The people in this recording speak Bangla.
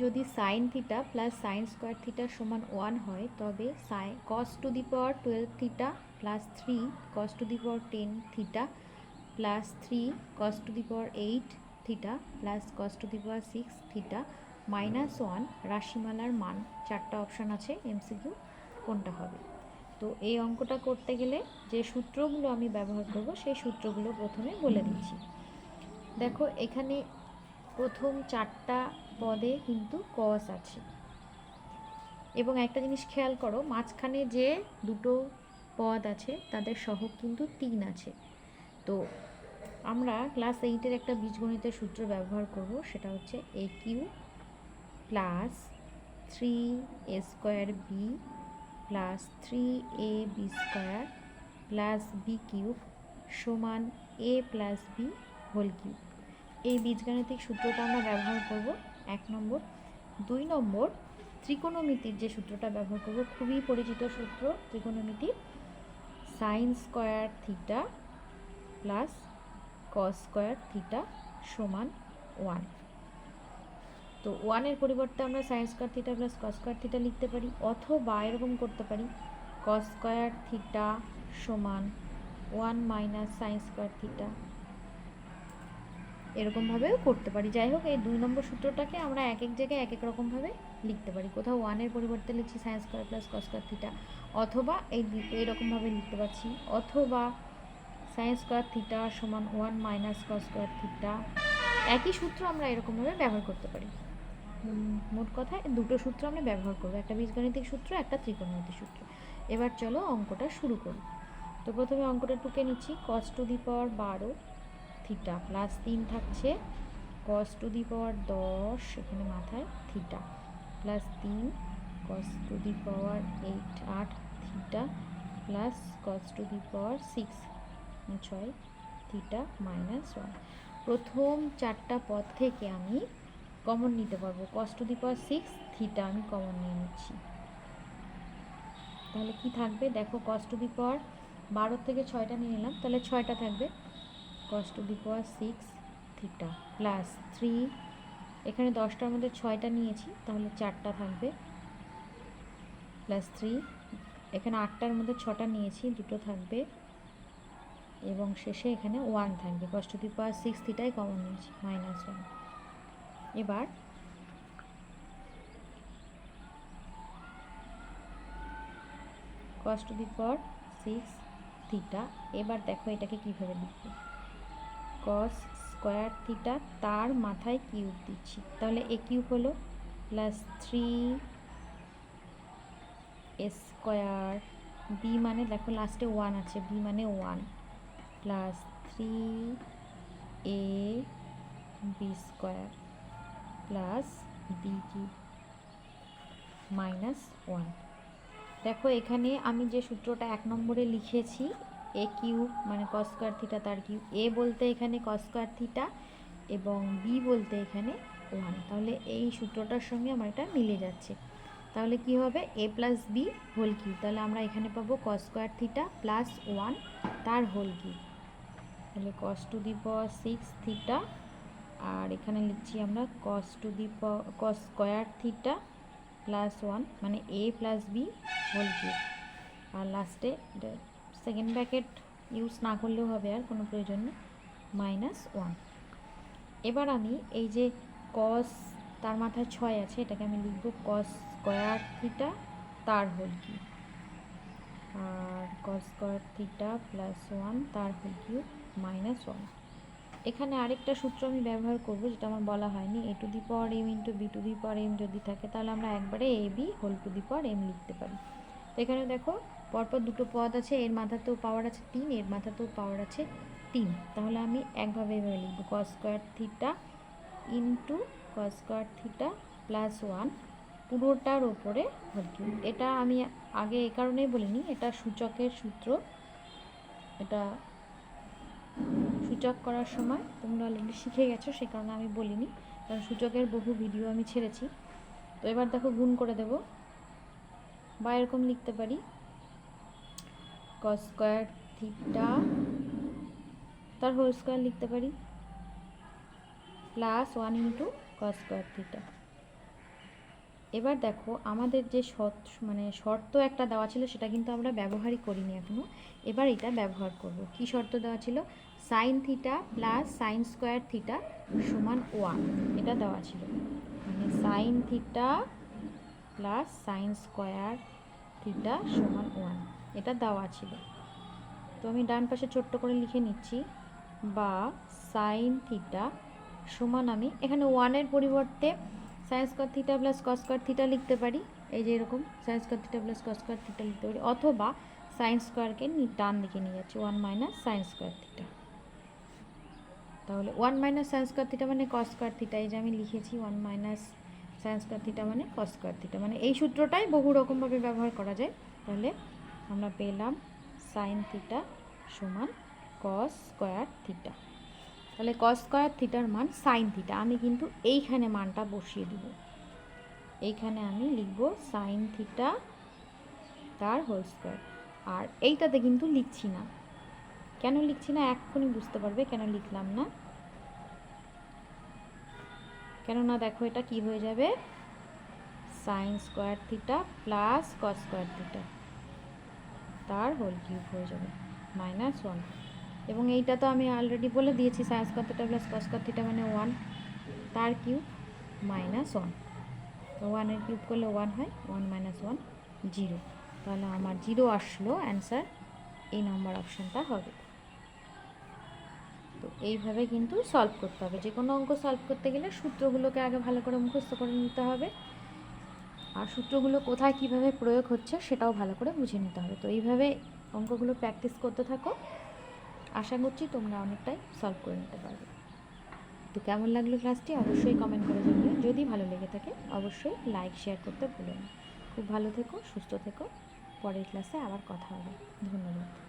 যদি sine theta plus sine square theta সমান ওয়ান হয়, তবে সাই cos to the power twelve theta plus three cos to the power ten theta plus three cos to the power eight theta plus cos to the power six theta minus one রাশিমালার মান। চারটা অপশান আছে এমসিকিউ কোনটা হবে? তো এই অঙ্কটা করতে গেলে যে সূত্রগুলো আমি ব্যবহার করব, সেই সূত্রগুলো প্রথমে বলে দিচ্ছি। দেখো, এখানে প্রথম চারটা পদে কিন্তু কস আছে। এবং একটা জিনিস খেয়াল করো, মাঝখানে যে দুটো পদ আছে, তাদের সহগ কিন্তু তিন আছে। তো আমরা ক্লাস এইটের একটা বীজগণিতের সূত্র ব্যবহার করব, সেটা হচ্ছে A cube plus three A square B plus three A B square plus B cube সমান A plus B whole cube এই বীজগাণিতিক সূত্রটা আমরা ব্যবহার করব। এক নম্বর। দুই নম্বর, ত্রিকোণমিতির যে সূত্রটা ব্যবহার করব, খুবই পরিচিত সূত্র ত্রিকোণমিতির sine square theta plus cos square theta সমান ওয়ান তো ওয়ানের পরিবর্তে আমরা sine square theta plus cos square theta লিখতে পারি, অথবা এরকম করতে পারি কস স্কোয়ার থিটা সমান one minus sine square theta এরকমভাবেও করতে পারি। যাই হোক, এই দুই নম্বর সূত্রটাকে আমরা এক এক জায়গায় এক এক রকমভাবে লিখতে পারি। কোথাও ওয়ানের পরিবর্তে লিখছি sine square plus cos square theta অথবা এই এইরকমভাবে লিখতে পারছি। অথবা সায়েন্স স্কোয়ার থিটা সমান one minus cos square theta একই সূত্র আমরা এরকমভাবে ব্যবহার করতে পারি। মোট কথা দুটো সূত্র আমরা ব্যবহার করব। একটা বীজগণিতিক সূত্র, একটা ত্রিকোণমিতিক সূত্র। এবার চলো অঙ্কটা শুরু করি। তো প্রথমে অঙ্কটা টুকে নিচ্ছি। কস টু দি পাওয়ার বারো থিটা প্লাস তিন থাকছে। কস টু দি পাওয়ার দশ এখানে মাথায় থিটা প্লাস তিন cos to the power eight আট theta plus cos to the power six ছয় থিটা মাইনাস ওয়ান প্রথম চারটা পদ থেকে আমি কমন নিতে পারব। Cos to the power six theta আমি কমন নিয়ে নিচ্ছি। তাহলে কি থাকবে? দেখো কস টু দি পাওয়ার বারো থেকে ছয়টা নিয়ে নিলাম, তাহলে ছয়টা থাকবে। Cos to the power six theta plus three এখানে দশটার মধ্যে ছয়টা নিয়েছি, তাহলে চারটা থাকবে। প্লাস থ্রি এখানে আটটার মধ্যে ছটা নিয়েছি, দুটো থাকবে। এবং শেষে এখানে ওয়ান থাকবে। Cos to the power six থিটাই common নিয়েছি মাইনাস ওয়ান এবার cos to the power six theta এবার দেখো এটাকে কীভাবে লিখবে। কস স্কোয়ার থিটা তার মাথায় কিউব দিচ্ছি। তাহলে এ কিউব হলো প্লাস থ্রি স্কোয়ার বি মানে দেখো লাস্টে ওয়ান আছে বি মানে one plus three A B square plus B cube minus one দেখো এখানে আমি যে সূত্রটা এক নম্বরে লিখেছি এ কিউ মানে কস স্কোয়ার থিটা তার কিউ এ বলতে এখানে কস স্কোয়ার থিটা এবং বি বলতে এখানে ওয়ান তাহলে এই সূত্রটার সঙ্গে আমার এটা মিলে যাচ্ছে। তাহলে কি হবে? A plus B whole cube তাহলে আমরা এখানে পাবো cos square theta plus one তার হোল কিউ তাহলে cos to the power six theta আর এখানে লিখছি আমরা cos to the cos square theta plus one মানে A plus B whole cube আর লাস্টে সেকেন্ড ব্র্যাকেট ইউজ না করলেও হবে আর কোনো প্রয়োজন নেই, মাইনাস ওয়ান। এবার আমি এই যে কস তার মাথায় ছয় আছে, এটাকে আমি লিখব কস স্কোয়ার থিটা তার হোল কিউব। আর cos square theta plus one তার হোল কিউব মাইনাস ওয়ান এখানে আরেকটা সূত্র আমি ব্যবহার করব যেটা আমার বলা হয়নি A to the power M into B to the power M যদি থাকে তাহলে আমরা একবারে A B whole to the power M লিখতে পারি। তো এখানে দেখো পরপর দুটো পদ আছে, এর মাথাতেও পাওয়ার আছে তিন, এর মাথাতেও পাওয়ার আছে তিন। তাহলে আমি একভাবে এভাবে লিখব cos square theta into cos square theta plus one পুরোটার ওপরে হোল কিউব এটা আমি আগে এ কারণেই বলিনি, এটা সূচকের সূত্র। এটা সূচক করার সময় তোমরা অলরেডি শিখে গেছো, সে কারণে আমি বলিনি, কারণ সূচকের বহু ভিডিও আমি ছেড়েছি। তো এবার দেখো গুণ করে দেব। বা এরকম লিখতে পারি। কস স্কোয়ার থিটা তার হোল স্কোয়ার লিখতে পারি plus one into cos square theta এবার দেখো, আমাদের যে শর্ত মানে শর্ত একটা দেওয়া ছিল, সেটা কিন্তু আমরা ব্যবহারই করিনি এখনও। এবার এটা ব্যবহার করব। কি শর্ত দেওয়া ছিল? Sine theta plus sine square theta সমান ওয়ান এটা দেওয়া ছিল। মানে sine theta plus sine square theta সমান ওয়ান এটা দেওয়া ছিল। তো আমি ডান পাশে ছোট্ট করে লিখে নিচ্ছি, বা সাইন থিটা সমান আমি এখানে ওয়ানের পরিবর্তে sine square theta plus cos square theta লিখতে পারি, এই যে এরকম sine square theta plus cos square theta লিখতে পারি, অথবা সাইন স্কোয়ারকে ডান দিকে নিয়ে যাচ্ছি one minus sine square theta তাহলে one minus sine square theta মানে কস স্কোয়ার থিটা এই যে আমি লিখেছি one minus sine square theta মানে কস স্কোয়ার থিটা মানে এই সূত্রটাই বহু রকমভাবে ব্যবহার করা যায়, তাহলে আমরা পেলাম সাইন থিটা সমান কস স্কোয়ার থিটা তাহলে কস স্কোয়ার থিটার মান সাইন থিটা আমি কিন্তু এইখানে মানটা বসিয়ে দিব। এইখানে আমি লিখব সাইন থিটা তার হোল স্কোয়ার আর এইটাতে কিন্তু লিখছি না। কেন লিখছি না? এক্ষুনি বুঝতে পারবে কেন লিখলাম না। কেননা দেখো এটা কি হয়ে যাবে? Sine square theta plus cos square theta তার হোল কিউব হয়ে যাবে। মাইনাস ওয়ান এবং এইটা তো আমি অলরেডি বলে দিয়েছি sine square theta plus cos theta মানে ওয়ান তার কিউব মাইনাস ওয়ান তো ওয়ানের কিউব করলে ওয়ান হয় ওয়ান মাইনাস ওয়ান জিরো তাহলে আমার জিরো আসলো অ্যান্সার এই নম্বর অপশানটা হবে। তো এইভাবে কিন্তু সলভ করতে হবে। যে কোনো অঙ্ক সলভ করতে গেলে সূত্রগুলোকে আগে ভালো করে মুখস্থ করে নিতে হবে। আর সূত্রগুলো কোথায় কীভাবে প্রয়োগ হচ্ছে সেটাও ভালো করে বুঝে নিতে হবে। তো এইভাবে অঙ্কগুলো প্র্যাকটিস করতে থাকো। আশা করছি তোমরা অনেকটাই সলভ করে নিতে পারবে। তো কেমন লাগল ক্লাসটি? অবশ্যই কমেন্ট করে জানিও। যদি ভালো লেগে থাকে, অবশ্যই লাইক শেয়ার করতে ভুলো না। খুব ভালো থেকো, সুস্থ থেকো। পরের ক্লাসে আবার কথা হবে। ধন্যবাদ।